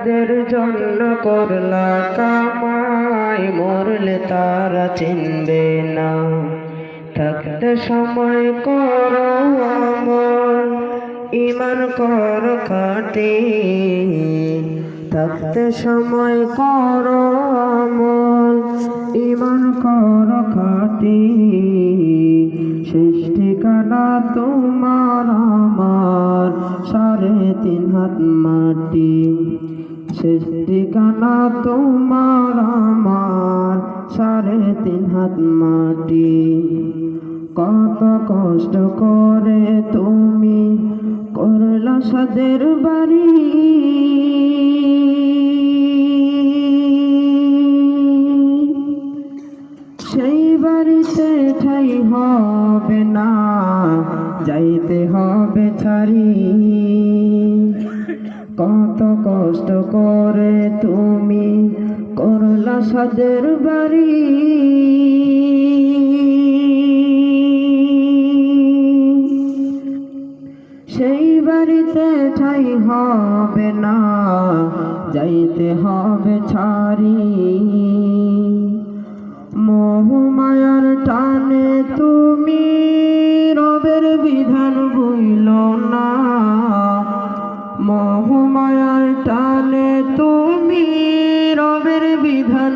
যাদের জন্য করলা কামাই, মরলে তারা চিনবে না। থাকতে সময় কর আমল, ইমান কর কাটে থাকতে সময় কর আমল, ইমান কর কাটে শেষ ঠিকানা তোমার আমার, সাড়ে তিন হাত মাটি। শেষ ঠিকানা তোমার আমার, সাড়ে তিন হাত মাটি। কত কষ্ট করে তুমি করলা সাদের বাড়ি। সেই বাড়িতে ঠাই হবে না, যাইতে হবে ছাড়ি। কত কষ্ট করে তুমি করলা সাদের বাড়ি। সেই বাড়িতে ঠাই হবে না, যাইতে হবে ছাড়ি। মোহমায়ার টানে তুমি রবের বিধান বইল না।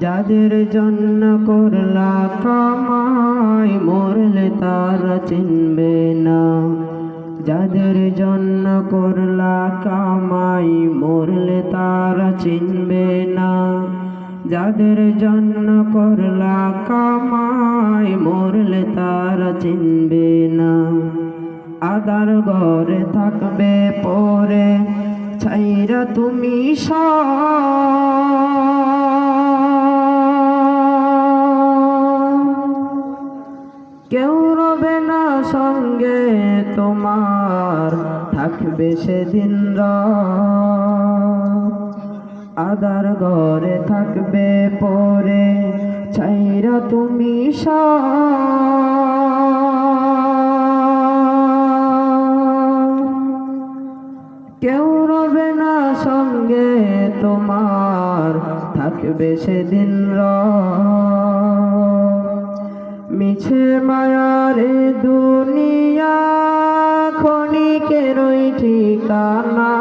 যাদের জন্য করলা কামাই, মরলে তারা চিনবে না। যাদের জন্য করলা কামাই, মরলে তারা চিনবে না। যাদের জন্য করলা কামাই, মরলে তারা চিনবে না। আদার ঘরে থাকবে পরে, ছাইরা তুমি সব তোমার থাকবে সেদিন। আদার ঘরে থাকবে পরে ছাইরা তুমি কেউ রবে না সঙ্গে তোমার থাকবে সেদিন। মিছে মায়ারে দুনিয়া ক্ষণিকেরই ঠিকানা।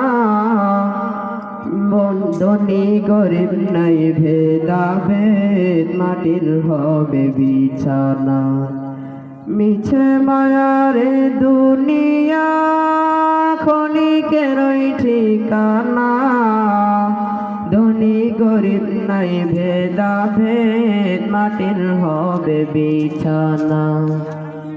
বন্ধনী গরিব নাই ভেদা ভেদ মাটির হবে বিছানা। মিছে মায়ারে দুনিয়া ক্ষণিকেরই ঠিকানা। ধনী গরিব নাই ভেদা ভেদ মাটির হবে বিছানা।